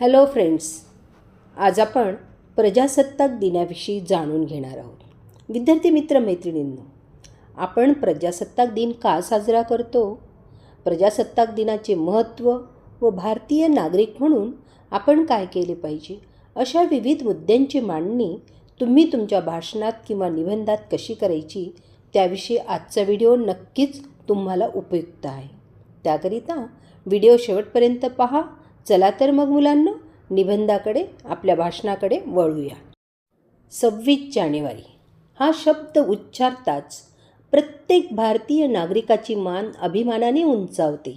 Hello friends आज आपण प्रजासत्ताक दिनाविषयी जाणून घेणार आहोत. विद्यार्थी मित्र मैत्रिणींनो आपण प्रजासत्ताक दिन का साजरा करतो? प्रजासत्ताक दिनाचे महत्त्व व भारतीय नागरिक म्हणून आपण काय केले पाहिजे? अशा विविध मुद्द्यांची मांडणी तुम्ही तुमच्या भाषणात किंवा निबंधात कशी करायची? त्याविषयी आजचा व्हिडिओ नक्कीच तुम्हाला उपयुक्त आहे. त्याकरिता व्हिडिओ शेवटपर्यंत पहा. चला तर मग मुलांना निबंधाकडे आपल्या भाषणाकडे वळूया. सव्वीस जानेवारी. हा शब्द उच्चारताच प्रत्येक भारतीय नागरिकाची मान अभिमानाने उंचावते.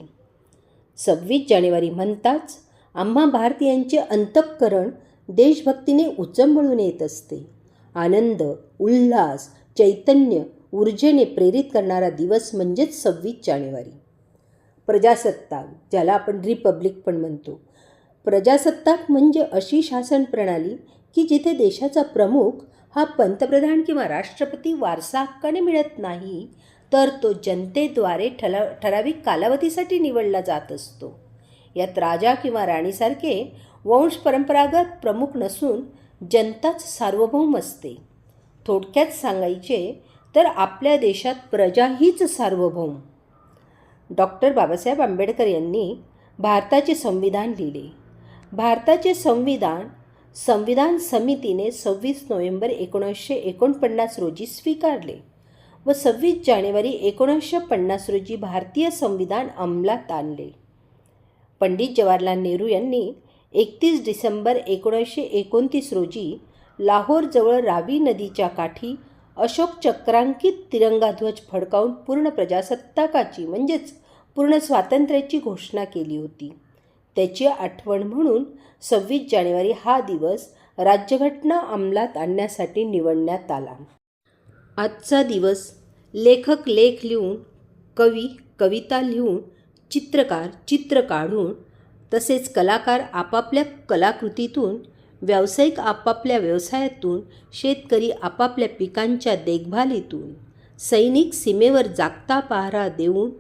सव्वीस जानेवारी म्हणताच आम्हा भारतीयांचे अंतःकरण देशभक्तीने उचंबळून येत असते. आनंद उल्हास चैतन्य ऊर्जेने प्रेरित करणारा दिवस म्हणजेच सव्वीस जानेवारी. प्रजासत्ताक ज्याला आपण रिपब्लिक पण म्हणतो. प्रजासत्ताक म्हणजे अशी शासन प्रणाली की जिथे देशाचा प्रमुख हा पंतप्रधान किंवा राष्ट्रपती वारसा हक्काने मिळत नाही तर तो जनतेद्वारे ठला ठराविक कालावधीसाठी निवडला जात असतो. यात राजा किंवा राणीसारखे वंश परंपरागत प्रमुख नसून जनताच सार्वभौम असते. थोडक्यात सांगायचे तर आपल्या देशात प्रजा हीच सार्वभौम. डॉक्टर बाबासाहेब आंबेडकर यांनी भारताचे संविधान लिहिले. भारताचे संविधान संविधान समितीने सव्वीस नोव्हेंबर एकोणीसशे एकोणपन्नास रोजी स्वीकारले व सव्वीस जानेवारी एकोणीसशे पन्नास रोजी भारतीय संविधान अंमलात आणले. पंडित जवाहरलाल नेहरू यांनी एकतीस डिसेंबर एकोणीसशे एकोणतीस रोजी लाहोरजवळ रावी नदीच्या काठी अशोक चक्रांकित तिरंगाध्वज फडकावून पूर्ण प्रजासत्ताकाची म्हणजेच पूर्ण स्वातंत्र्याची घोषणा केली होती. त्याची आठवण म्हणून सव्वीस जानेवारी हा दिवस राज्यघटना अंमलात आणण्यासाठी निवडण्यात आला. आजचा दिवस लेखक लेख लिहून कवी कविता लिहून चित्रकार चित्र काढून तसेच कलाकार आपापल्या कलाकृतीतून व्यावसायिक आपापल्या व्यवसायातून शेतकरी आपापल्या पिकांच्या देखभालीतून सैनिक सीमेवर जागता पहारा देऊन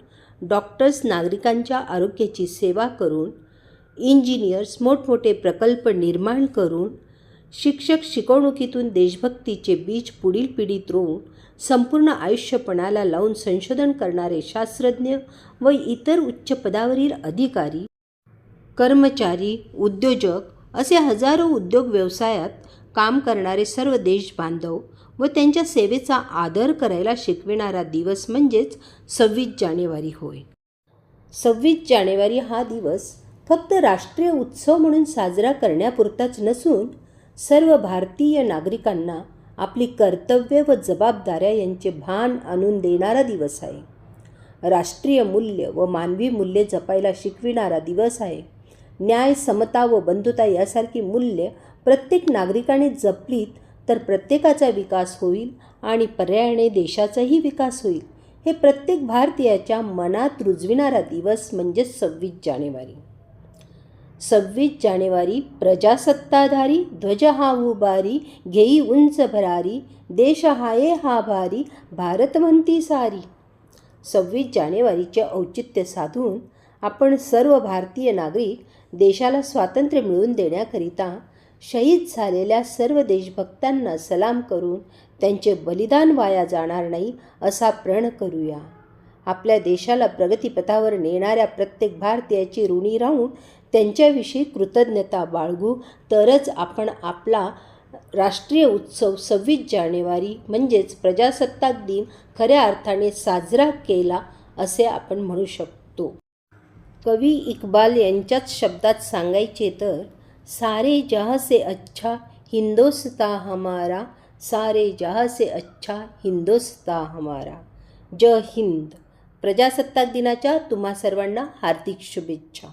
डॉक्टर्स नागरिकांच्या आरोग्याची सेवा करून इंजिनियर्स मोठमोठे प्रकल्प निर्माण करून शिक्षक शिकवणुकीतून देशभक्तीचे बीज पुढील पिढीत रोवून संपूर्ण आयुष्यपणाला लावून संशोधन करणारे शास्त्रज्ञ व इतर उच्च पदावरील अधिकारी कर्मचारी उद्योजक असे हजारो उद्योग व्यवसायात काम करणारे सर्व देश बांधव व त्यांच्या सेवेचा आदर करायला शिकविणारा दिवस म्हणजेच सव्वीस जानेवारी होय. सव्वीस जानेवारी हा दिवस फक्त राष्ट्रीय उत्सव म्हणून साजरा करण्यापुरताच नसून सर्व भारतीय नागरिकांना आपली कर्तव्य व जबाबदाऱ्या यांचे भान आणून देणारा दिवस आहे. राष्ट्रीय मूल्य व मानवी मूल्ये जपायला शिकविणारा दिवस आहे. न्याय समता व बंधुता यासारखी मूल्य प्रत्येक नागरिकाने जपलीत तर प्रत्येकाचा विकास होईल आणि पर्यायाने देशाचाही विकास होईल. हे प्रत्येक भारतीयाच्या मनात रुजविणारा दिवस म्हणजेच सव्वीस जानेवारी. सव्वीस जानेवारी प्रजासत्ताधारी ध्वज हा उभारी घेई उंच भरारी देश हाये हा भारी भारत म्हणती सारी. सव्वीस जानेवारीचे औचित्य साधून आपण सर्व भारतीय नागरिक देशाला स्वातंत्र्य मिळवून देण्याकरिता शहीद झालेल्या सर्व देशभक्तांना सलाम करून त्यांचे बलिदान वाया जाणार नाही असा प्रण करूया. आपल्या देशाला प्रगतीपथावर नेणाऱ्या प्रत्येक भारतीयाची ऋणी राहून त्यांच्याविषयी कृतज्ञता बाळगू तरच आपण आपला राष्ट्रीय उत्सव सव्वीस जानेवारी म्हणजेच प्रजासत्ताक दिन खऱ्या अर्थाने साजरा केला असे आपण म्हणू शकतो. कवी इक्बाल यांच्याच शब्दात सांगायचे तर सारे जहाँ से अच्छा हिंदोस्ता हमारा सारे जहाँ से अच्छा हिंदोस्ता हमारा. जय हिंद. प्रजासत्ताक दिनाच्या तुम्हा सर्वांना हार्दिक शुभेच्छा.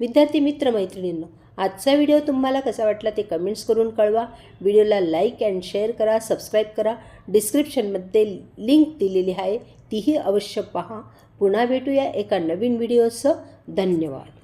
विद्यार्थी मित्र मैत्रिणींनो आजचा व्हिडिओ तुम्हाला कसा वाटला ते कमेंट्स करून कळवा. व्हिडिओला लाईक अँड शेअर करा सबस्क्राईब करा. डिस्क्रिप्शनमध्ये लिंक दिलेली आहे. तीही अवश्य पहा. पुन्हा भेटूया एका नवीन व्हिडिओसह धन्यवाद.